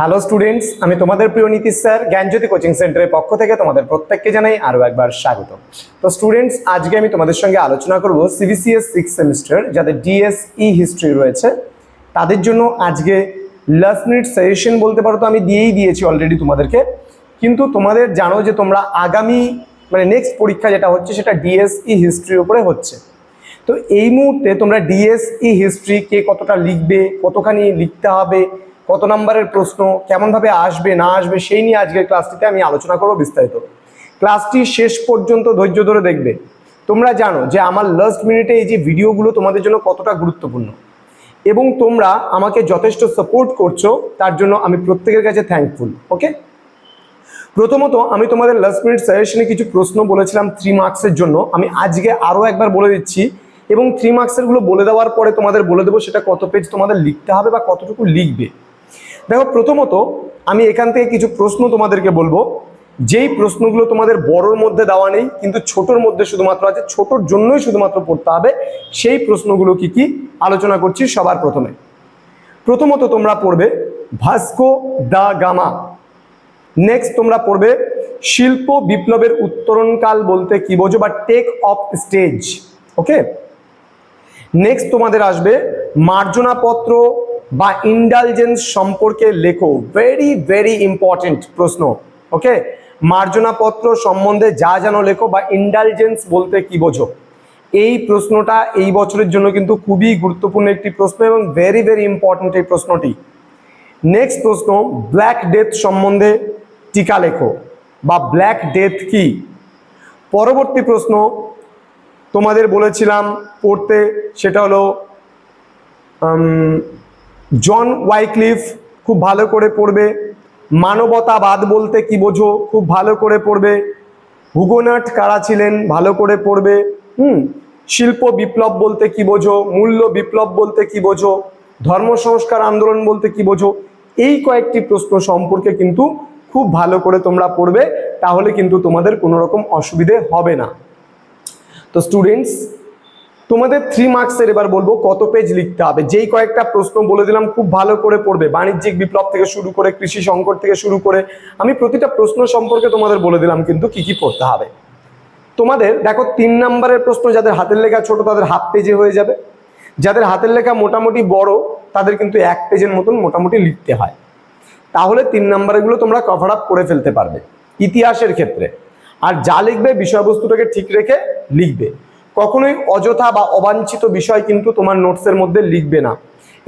Hello students আমি তোমাদের প্রিয় নীতিশ স্যার, জ্ঞানজ্যোতি কোচিং সেন্টারের পক্ষ থেকে তোমাদের প্রত্যেককে জানাই আরও একবার স্বাগত। তো স্টুডেন্টস আজকে আমি তোমাদের সঙ্গে আলোচনা করব সিবিসিএস সিক্স সেমিস্টার যাদের ডিএসই হিস্ট্রি রয়েছে। তাদের জন্য আজকে লাস্ট মিনিট সাজেশন বলতে পারো তো আমি দিয়েই দিয়েছি অলরেডি তোমাদেরকে। কিন্তু তোমাদের জানো যে তোমরা আগামী মানে নেক্সট পরীক্ষা যেটা হচ্ছে সেটা ডিএসই হিস্ট্রির উপরে হচ্ছে। তো এই মুহূর্তে তোমরা ডিএসই হিস্ট্রি কে কতটা লিখবে, কতখানি লিখতে হবে কত নম্বরের প্রশ্ন, কেমনভাবে আসবে, না আসবে, সেই নিয়ে আজকের ক্লাসটিতে আমি আলোচনা করব বিস্তারিত। ক্লাসটি শেষ পর্যন্ত ধৈর্য ধরে দেখবে। তোমরা জানো যে আমার লাস্ট মিনিটে এই যে ভিডিওগুলো তোমাদের জন্য কতটা গুরুত্বপূর্ণ। এবং তোমরা আমাকে যথেষ্ট সাপোর্ট করছ, তার জন্য আমি প্রত্যেকের কাছে থ্যাঙ্কফুল ওকে প্রথমত, আমি তোমাদের লাস্ট মিনিট সাজেশনে কিছু প্রশ্ন বলেছিলাম থ্রি মার্কসের জন্য। আমি আজকে আরও একবার বলে দিচ্ছি। এবং থ্রি মার্কসেরগুলো বলে দেওয়ার পরে তোমাদের বলে দেবো সেটা কত পেজ তোমাদের লিখতে হবে বা কতটুকু লিখবে। দেখো, প্রথমত আমি এখান থেকে কিছু প্রশ্ন তোমাদেরকে বলব। যেই প্রশ্নগুলো তোমাদের বড়র মধ্যে দেওয়া নেই, কিন্তু ছোটর মধ্যে শুধুমাত্র আছে, ছোটর জন্যই শুধুমাত্র পড়তে হবে। সেই প্রশ্নগুলো কি কি? আলোচনা করছি সবার প্রথমে। প্রথমত তোমরা পড়বে, ভাস্কো দা গামা। নেক্সট তোমরা পড়বে, শিল্প বিপ্লবের উত্তরণকাল বলতে কি বোঝো বা take off stage okay next তোমাদের আসবে, মার্জনাপত্র বা ইন্ডালজেন্স সম্পর্কে লেখো। ভেরি ভেরি ইম্পর্টেন্ট প্রশ্ন ওকে মার্জনাপত্র সম্বন্ধে যা জানো লেখো বা ইন্ডালজেন্স বলতে কি বোঝো? এই প্রশ্নটা এই বছরের জন্য কিন্তু খুবই গুরুত্বপূর্ণ একটি প্রশ্ন এবং ভেরি ভেরি ইম্পর্টেন্ট এই প্রশ্নটি। নেক্সট প্রশ্ন ব্ল্যাক ডেথ সম্বন্ধে টিকা লেখো, বা ব্ল্যাক ডেথ কি? পরবর্তী প্রশ্ন, তোমাদের বলেছিলাম পড়তে, সেটা হলো জন ওয়াইক্লিফ খুব ভালো করে পড়বে। মানবতাবাদ বলতে কি বোঝো? খুব ভালো করে পড়বে। হুগোনাট কারা ছিলেন? ভালো করে পড়বে। হুম, শিল্প বিপ্লব বলতে কি বোঝো? মূল্য বিপ্লব বলতে কি বোঝো? ধর্ম সংস্কার আন্দোলন বলতে কি বোঝো? এই কয়েকটি প্রশ্ন সম্পর্কে কিন্তু খুব ভালো করে তোমরা পড়বে, তাহলে কিন্তু তোমাদের কোনো রকম অসুবিধে হবে না। তো স্টুডেন্টস তোমাদের থ্রি মার্কসের এবার বলব কত পেজ লিখতে হবে। যেই কয়েকটা প্রশ্ন বলে দিলাম, খুব ভালো করে পড়বে। বাণিজ্যিক বিপ্লব থেকে শুরু করে, কৃষি সংকট থেকে শুরু করে, আমি প্রতিটা প্রশ্ন সম্পর্কে তোমাদের বলে দিলাম কিন্তু কি কি পড়তে হবে। তোমাদের, দেখো, তিন নম্বরের প্রশ্ন, যাদের হাতের লেখা ছোট, তাদের হাফ পেজে হয়ে যাবে। যাদের হাতের লেখা মোটামুটি বড়, তাদের কিন্তু এক পেজের মতন মোটামুটি লিখতে হয়। তাহলে তিন নম্বরগুলো তোমরা কভার আপ করে ফেলতে পারবে। ইতিহাসের ক্ষেত্রে। আর যা লিখবে, বিষয়বস্তুটাকে ঠিক রেখে লিখবে। কখনোই অযথা বা অবাঞ্ছিত বিষয় কিন্তু তোমার নোটসের মধ্যে লিখবে না।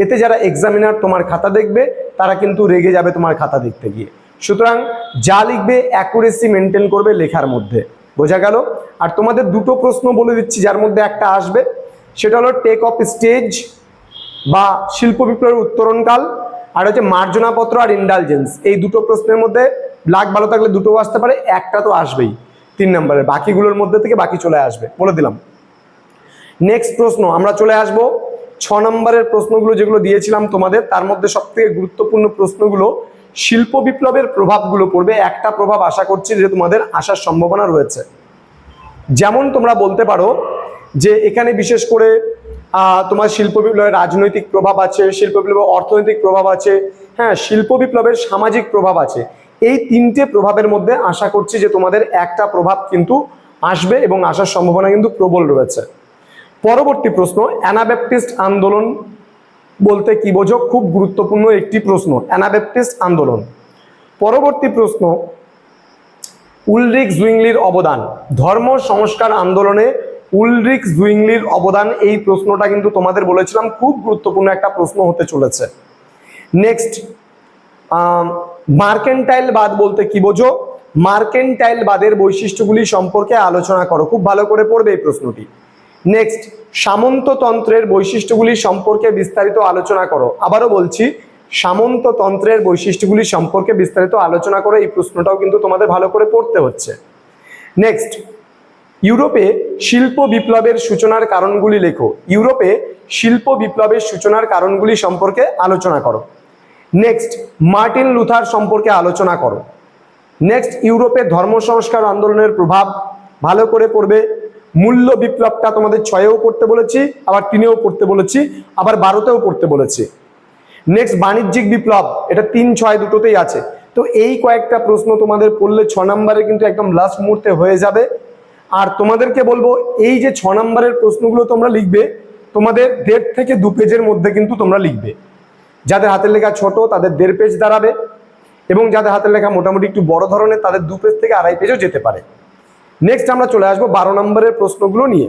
এতে যারা এক্সামিনার তোমার খাতা দেখবে, তারা কিন্তু রেগে যাবে তোমার খাতা দেখতে গিয়ে। সুতরাং যা লিখবে অ্যাকুরেসি মেনটেন করবে লেখার মধ্যে। বোঝা গেল? আর তোমাদের দুটো প্রশ্ন বলে দিচ্ছি, যার মধ্যে একটা আসবে। সেটা হলো টেক অফ স্টেজ বা শিল্প বিপ্লবের উত্তরণকাল, আর হচ্ছে মার্জনাপত্র আর ইন্ডালজেন্স এই দুটো প্রশ্নের মধ্যে লাখ ভালো থাকলে দুটো আসতে পারে, একটা তো আসবেই। তিন নম্বরের বাকিগুলোর মধ্যে থেকে বাকি চলে আসবে। বলে দিলাম। নেক্সট প্রশ্ন, আমরা চলে আসব ছ নম্বরের প্রশ্নগুলো যেগুলো দিয়েছিলাম তোমাদের, তার মধ্যে সব থেকে গুরুত্বপূর্ণ প্রশ্নগুলো, শিল্প বিপ্লবের প্রভাবগুলো পড়বে, একটা প্রভাব আশা করছি যে তোমাদের আসার সম্ভাবনা রয়েছে। যেমন তোমরা বলতে পারো যে এখানে বিশেষ করে তোমার শিল্প বিপ্লবের রাজনৈতিক প্রভাব আছে, শিল্প বিপ্লবের অর্থনৈতিক প্রভাব আছে হ্যাঁ শিল্প বিপ্লবের সামাজিক প্রভাব আছে। এই তিনটে প্রভাবের মধ্যে আশা করছি যে তোমাদের একটা প্রভাব কিন্তু আসবে এবং আসার সম্ভাবনা কিন্তু প্রবল রয়েছে। পরবর্তী প্রশ্ন অ্যানাব্যাপটিস্ট আন্দোলন বলতে কি বোঝো? খুব গুরুত্বপূর্ণ একটি প্রশ্ন অ্যানাব্যাপটিস্ট আন্দোলন। পরবর্তী প্রশ্ন উলরিক জুইংলির অবদান। ধর্ম সংস্কার আন্দোলনে উলরিক জুইংলির অবদান, এই প্রশ্নটা কিন্তু তোমাদের বলেছিলাম, খুব গুরুত্বপূর্ণ একটা প্রশ্ন হতে চলেছে। নেক্সট মার্কেন্টাইল বাদ বলতে কি বোঝো? মার্কেন্টাইল বাদের বৈশিষ্ট্যগুলি সম্পর্কে আলোচনা করো। খুব ভালো করে পড়বে এই প্রশ্নটি। নেক্সট সামন্ততন্ত্রের বৈশিষ্ট্যগুলি সম্পর্কে বিস্তারিত আলোচনা করো। আবারও বলছি, সামন্ততন্ত্রের বৈশিষ্ট্যগুলি সম্পর্কে বিস্তারিত আলোচনা করো এই প্রশ্নটাও কিন্তু তোমাদের ভালো করে পড়তে হচ্ছে। নেক্সট ইউরোপে শিল্প বিপ্লবের সূচনার কারণগুলি লেখো। ইউরোপে শিল্প বিপ্লবের সূচনার কারণগুলি সম্পর্কে আলোচনা করো। নেক্সট মার্টিন লুথার সম্পর্কে আলোচনা করো। নেক্সট ইউরোপে ধর্ম সংস্কার আন্দোলনের প্রভাব ভালো করে পড়বে। মূল্য বিপ্লবটা তোমাদের ছয়েও পড়তে বলেছি, আবার তিনেও পড়তে বলেছি, আবার বারোতেও পড়তে বলেছি। নেক্সট বাণিজ্যিক বিপ্লব, এটা তিন ছয় দুটোতেই আছে। তো এই কয়েকটা প্রশ্ন তোমাদের পড়লে ছ নম্বরে কিন্তু একদম লাস্ট মুহূর্তে হয়ে যাবে। আর তোমাদেরকে বলব, এই যে ছ নম্বরের প্রশ্নগুলো তোমরা লিখবে, তোমাদের দেড় থেকে দু পেজের মধ্যে কিন্তু তোমরা লিখবে। যাদের হাতের লেখা ছোট, তাদের দেড় পেজ দাঁড়াবে। এবং যাদের হাতের লেখা মোটামুটি একটু বড় ধরনের, তাদের দু পেজ থেকে আড়াই পেজও যেতে পারে। নেক্সট আমরা চলে আসব বারো নম্বরের প্রশ্নগুলো নিয়ে।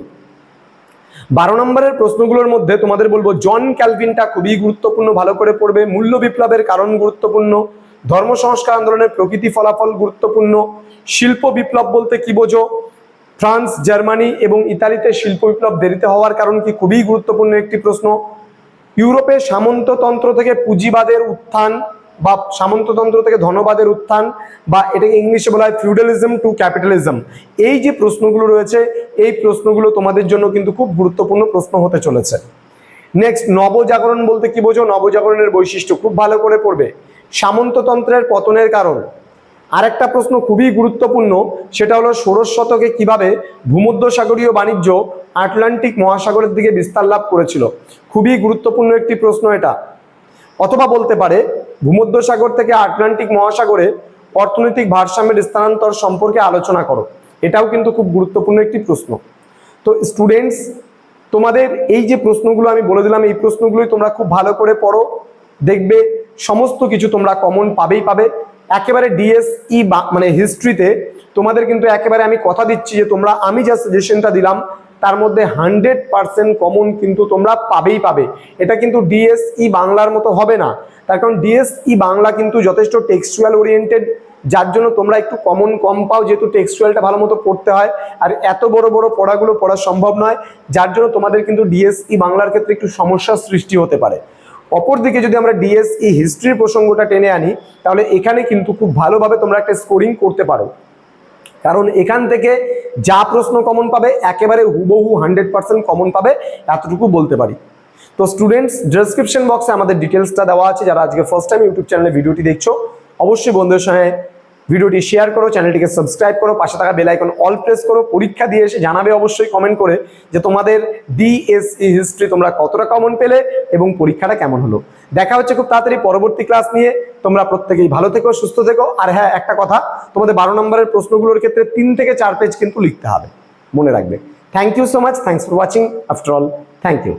বারো নম্বরের প্রশ্নগুলোর মধ্যে তোমাদের বলব, জন ক্যালভিনটা খুবই গুরুত্বপূর্ণ, ভালো করে পড়বে। মূল্য বিপ্লবের কারণ গুরুত্বপূর্ণ। ধর্ম সংস্কার আন্দোলনের প্রকৃতি ফলাফল গুরুত্বপূর্ণ। শিল্প বিপ্লব বলতে কি বোঝো? ফ্রান্স, জার্মানি এবং ইতালিতে শিল্প বিপ্লব দেরিতে হওয়ার কারণ কি খুবই গুরুত্বপূর্ণ একটি প্রশ্ন। ইউরোপে সামন্ততন্ত্র থেকে পুঁজিবাদের উত্থান বা সামন্ততন্ত্র থেকে ধনবাদের উত্থান বা এটাকে ইংলিশে বলা হয় ফিউডালিজম টু ক্যাপিটালিজম। এই যে প্রশ্নগুলো রয়েছে, এই প্রশ্নগুলো তোমাদের জন্য কিন্তু খুব গুরুত্বপূর্ণ প্রশ্ন হতে চলেছে। নেক্সট নবজাগরণ বলতে কি বোঝো? নবজাগরণের বৈশিষ্ট্য খুব ভালো করে পড়বে। সামন্ততন্ত্রের পতনের কারণ। আরেকটা প্রশ্ন খুবই গুরুত্বপূর্ণ, সেটা হলো ষোড়শ শতকে কীভাবে ভূমধ্যসাগরীয় বাণিজ্য আটলান্টিক মহাসাগরের দিকে বিস্তার লাভ করেছিল? খুবই গুরুত্বপূর্ণ একটি প্রশ্ন এটা। অথবা বলতে পারে ভূমধ্যসাগর থেকে আটলান্টিক মহাসাগরে অর্থনৈতিক ভারসাম্যের স্থানান্তর সম্পর্কে আলোচনা করো। এটাও কিন্তু খুব গুরুত্বপূর্ণ একটি প্রশ্ন। তো স্টুডেন্টস তোমাদের এই যে প্রশ্নগুলো আমি বলে দিলাম, এই প্রশ্নগুলোই তোমরা খুব ভালো করে পড়ো। দেখবে সমস্ত কিছু তোমরা কমন পাবেই পাবে। একেবারে ডিএসই বা মানে হিস্ট্রিতে তোমাদের কিন্তু একেবারে আমি কথা দিচ্ছি যে তোমরা আমি যা সাজেশনটা দিলাম তার মধ্যে হান্ড্রেড পার্সেন্ট কমন কিন্তু তোমরা পাবেই পাবে। এটা কিন্তু ডিএসই বাংলার মতো হবে না। তার কারণ ডিএসই বাংলা কিন্তু যথেষ্ট টেক্সচুয়াল ওরিয়েন্টেড যার জন্য তোমরা একটু কমন কম পাও, যেহেতু টেক্সচুয়ালটা ভালো মতো পড়তে হয়। আর এত বড় বড় পড়াগুলো পড়া সম্ভব নয়, যার জন্য তোমাদের কিন্তু ডিএসই বাংলার ক্ষেত্রে একটু সমস্যার সৃষ্টি হতে পারে। অপরদিকে যদি আমরা ডিএসই হিস্ট্রির প্রসঙ্গটা টেনে আনি, তাহলে এখানে কিন্তু খুব ভালোভাবে তোমরা একটা স্কোরিং করতে পারো। কারণ এখান থেকে যা প্রশ্ন কমন পাবে, একেবারে হুবহু হান্ড্রেড পার্সেন্ট কমন পাবে, এতটুকু বলতে পারি। তো স্টুডেন্টস ডেসক্রিপশন বক্সে আমাদের ডিটেলসটা দেওয়া আছে, যারা আজকে ফার্স্ট টাইম ইউটিউব চ্যানেলে ভিডিওটি দেখছ, অবশ্যই বন্ধুদের সঙ্গে ভিডিওটি শেয়ার করো, চ্যানেলটিকে সাবস্ক্রাইব করো, পাশে থাকা বেল আইকন অল প্রেস করো, পরীক্ষা দিয়ে এসে জানাবে অবশ্যই কমেন্ট করে যে তোমাদের ডিএসই হিস্ট্রি তোমরা কতটা কমন পেলে এবং পরীক্ষাটা কেমন হলো। দেখা হচ্ছে খুব তাড়াতাড়ি পরবর্তী ক্লাস নিয়ে। তোমরা প্রত্যেকেই ভালো থেকো, সুস্থ থেকো। আর হ্যাঁ একটা কথা, তোমাদের বারো নম্বরের প্রশ্নগুলোর ক্ষেত্রে তিন থেকে চার পেজ কিন্তু লিখতে হবে। মনে রাখবে। Thank you so much thanks for watching after all thank you